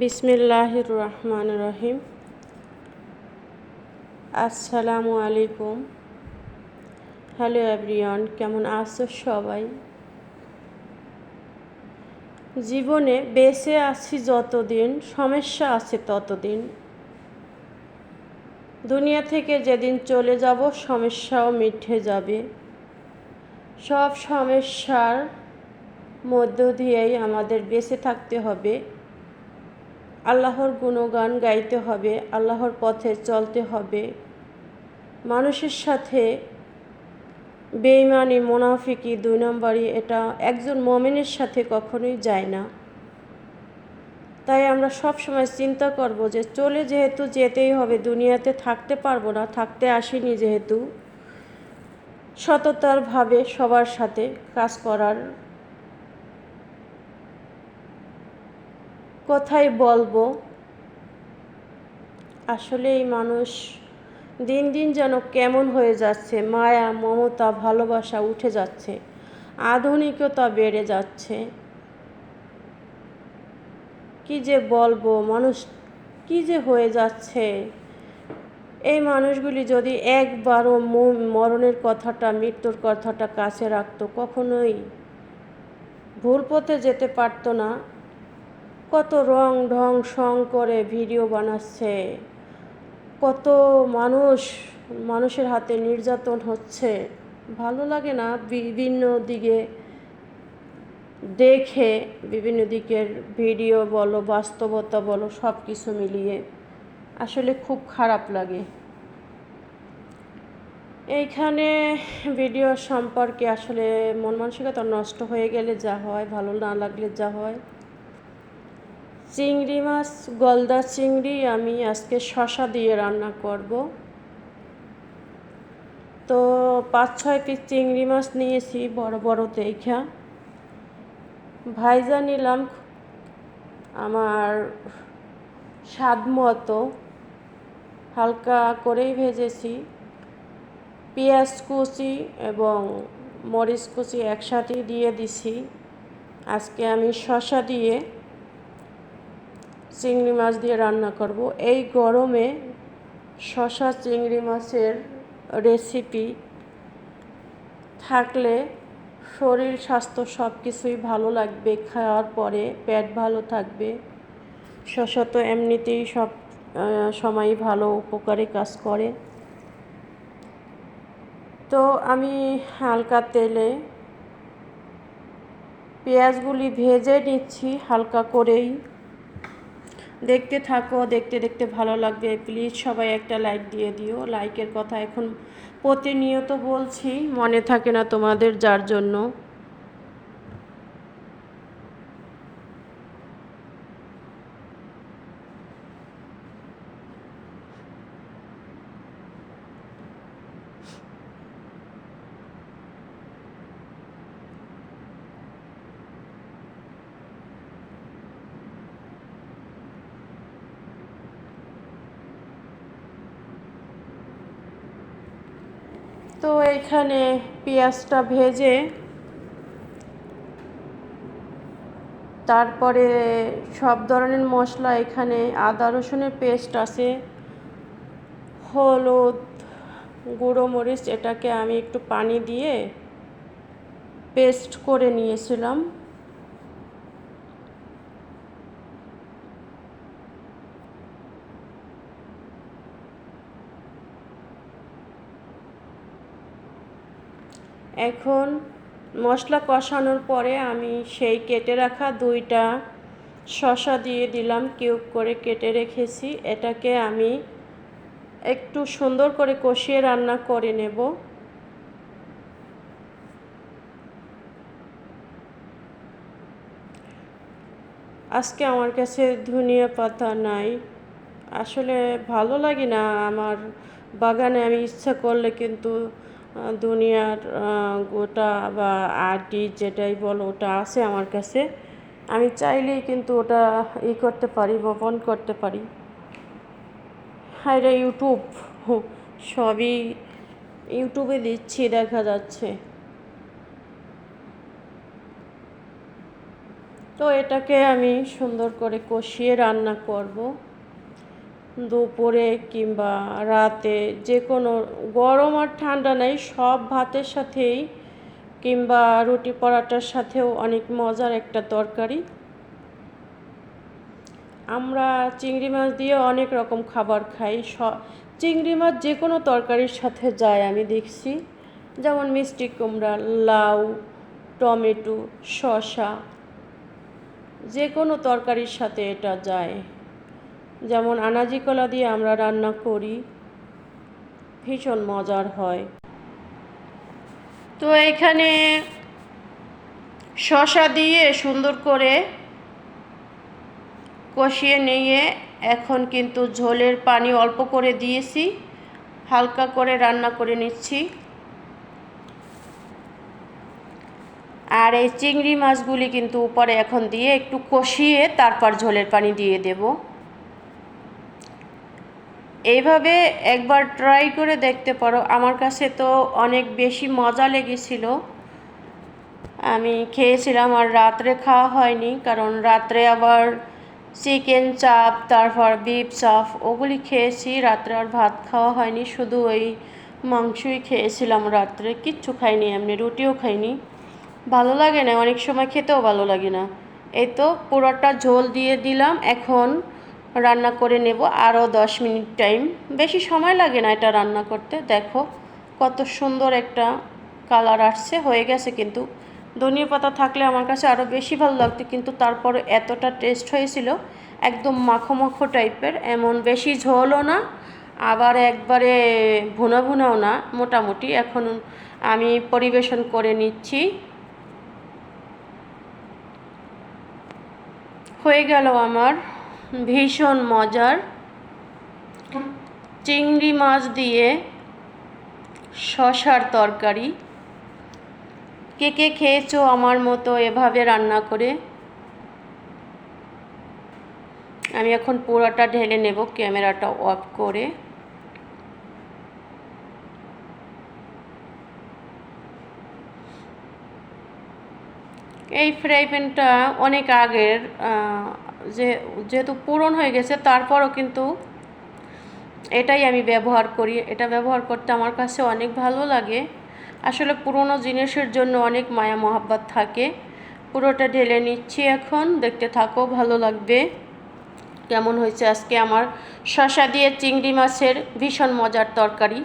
বিসমিল্লাহির রহমান রহিম আসসালামু আলাইকুম। হ্যালো এভরিওয়ান কেমন আছো সবাই? জীবনে বেঁচে আছি যতদিন, সমস্যা আছে ততদিন। দুনিয়া থেকে যেদিন চলে যাব, সমস্যাও মিটে যাবে। সব সমস্যার মধ্য দিয়েই আমাদের বেঁচে থাকতে হবে। আল্লাহর গুণগান গাইতে হবে, আল্লাহর পথে চলতে হবে। মানুষের সাথে বেইমানি মোনাফিকি দুই নম্বরই, এটা একজন মমিনের সাথে কখনোই যায় না। তাই আমরা সব সময় চিন্তা করব যে চলে যেহেতু যেতেই হবে, দুনিয়াতে থাকতে পারব না, থাকতে আসিনি যেহেতু সততারভাবে সবার সাথে কাজ করার কথাই বলব, আসলে এই মানুষ দিন দিন যেন কেমন হয়ে যাচ্ছে, মায়া, মমতা, ভালোবাসা উঠে যাচ্ছে, আধুনিকতা বেড়ে যাচ্ছে। কি যে বলব, মানুষ কি যে হয়ে যাচ্ছে। এই মানুষগুলি যদি একবারও মরণের কথাটা, মৃত্যুর কথাটা কাছে রাখতো, কখনোই ভুল পথে যেতে পারতো না। কত রং ঢং সং করে ভিডিও বানাচ্ছে। কত মানুষ মানুষের হাতে নির্যাতন হচ্ছে। ভালো লাগে না বিভিন্ন দিকে দেখে, বিভিন্ন দিকের ভিডিও বলো, বাস্তবতা বলো সব কিছু মিলিয়ে। আসলে খুব খারাপ লাগে। এইখানে ভিডিও সম্পর্কে আসলে মন মানসিকতা নষ্ট হয়ে গেলে যা হয়, ভালো না লাগলে যা হয়। চিংড়ি মাছ, গলদা চিংড়ি আমি আজকে শশা দিয়ে রান্না করব। তো পাঁচ ছয় পিস চিংড়ি মাছ নিয়েছি বড় বড় দেখা। ভাইজা নিলাম আমার স্বাদ মতো। হালকা করেই ভেজেছি। পেঁয়াজ কুচি এবং মরিচ কুচি একসাথে দিয়ে দিছি। আজকে আমি শশা দিয়ে চিংড়ি মাছ দিয়ে রান্না করব। এই গরমে শশা চিংড়ি মাছের রেসিপি থাকলে শরীর, স্বাস্থ্য সব কিছুই ভালো লাগবে, খাওয়ার পরে পেট ভালো থাকবে। শশা তো এমনিতেই সব সময় ভালো উপকারে কাজ করে। তো আমি হালকা তেলে পেঁয়াজগুলি ভেজে নিচ্ছি, হালকা করেই দেখতে থাকো, দেখতে দেখতে ভালো লাগবে। প্লিজ সবাই একটা লাইক দিয়ে দিও। লাইকের কথা এখন প্রতিনিয়ত বলছি, মনে থাকে না তোমাদের যার জন্য। তো এখানে পেঁয়াজটা ভেজে তারপরে সব ধরনের মশলা এখানে আদা রসুনের পেস্ট আছে, হলুদ, গুঁড়ো মরিচ, এটাকে আমি একটু পানি দিয়ে পেস্ট করে নিয়েছিলাম। এখন মশলা কষানোর পরে আমি সেই কেটে রাখা দুইটা শশা দিয়ে দিলাম, কিউব করে কেটে রেখেছি। এটাকে আমি একটু সুন্দর করে কষিয়ে রান্না করে নেব। আজকে আমার কাছে ধনিয়া পাতা নাই। আসলে ভালো লাগে না, আমার বাগানে আমি ইচ্ছা করলে কিন্তু দুনিয়ার গোটা বা আটি যেটাই বলো ওটা আছে আমার কাছে। আমি চাইলেই কিন্তু ওটা ই করতে পারি বপন করতে পারি। হাইরা ইউটিউব সবই ইউটিউবে দিচ্ছি, দেখা যাচ্ছে। তো এটাকে আমি সুন্দর করে কষিয়ে রান্না করব। দুপুরে কিংবা রাতে যে কোনো গরম আর ঠান্ডা নেই, সব ভাতের সাথেই কিংবা রুটি পরাটার সাথেও অনেক মজার একটা তরকারি। আমরা চিংড়ি মাছ দিয়ে অনেক রকম খাবার খাই। স, চিংড়ি মাছ যে কোনো তরকারির সাথে যায়, আমি দেখছি। যেমন মিষ্টি কুমড়া, লাউ, টমেটো, শসা, যে কোনো তরকারির সাথে এটা যায়। যেমন আনাজি কলা দিয়ে আমরা রান্না করি, ভীষণ মজার হয়। তো এখানে শসা দিয়ে সুন্দর করে কষিয়ে নিয়ে এখন কিন্তু ঝোলের পানি অল্প করে দিয়েছি, হালকা করে রান্না করে নিচ্ছি। আর এই চিংড়ি মাছগুলি কিন্তু উপরে এখন দিয়ে একটু কষিয়ে তারপর ঝোলের পানি দিয়ে দেব। এইভাবে একবার ট্রাই করে দেখতে পারো। আমার কাছে তো অনেক বেশি মজা লেগেছিল। আমি খেয়েছিলাম আর রাত্রে খাওয়া হয়নি, কারণ রাত্রে আবার চিকেন চাপ তারপর বিফ চাপ ওগুলি খেয়েছি। রাত্রে আর ভাত খাওয়া হয়নি, শুধু ওই মাংসই খেয়েছিলাম রাত্রে। কিচ্ছু খাইনি, এমনি রুটিও খাইনি। ভালো লাগে না, অনেক সময় খেতেও ভালো লাগে না। এই তো পুরোটা ঝোল দিয়ে দিলাম। এখন রান্না করে নেব, আরও দশ মিনিট টাইম। বেশি সময় লাগে না এটা রান্না করতে, দেখো কত সুন্দর একটা কালার আসছে, হয়ে গেছে কিন্তু। ধনিয়া পাতা থাকলে আমার কাছে আরও বেশি ভালো লাগতো, কিন্তু তারপরে এতটা টেস্ট হয়েছিল, একদম মাখো মাখো টাইপের এমন বেশি ঝোলও না, আবার একবারে ভুনা ভুনাও না, মোটামুটি। এখন আমি পরিবেশন করে নিচ্ছি। হয়ে গেল আমার ভীষণ মজার। চিংড়ি মাছ দিয়ে শশার তরকারি। কে কে খেয়েছো আমার মতো এভাবে রান্না করে? আমি এখন পুরোটা ঢেলে নেব, ক্যামেরাটা অফ করে। এই ফ্রাই প্যানটা অনেক আগের যে, যেহেতু পূরণ হয়ে গেছে, তারপরও কিন্তু এটাই আমি ব্যবহার করি। এটা ব্যবহার করতে আমার কাছে অনেক ভালো লাগে। আসলে পুরনো জিনিসের জন্য অনেক মায়া, মহাব্বত থাকে। পুরোটা ঢেলে নিচ্ছি এখন। দেখতে থাকো, ভালো লাগবে। কেমন হয়েছে আজকে আমার শশা দিয়ে চিংড়ি মাছের ভীষণ মজার তরকারি।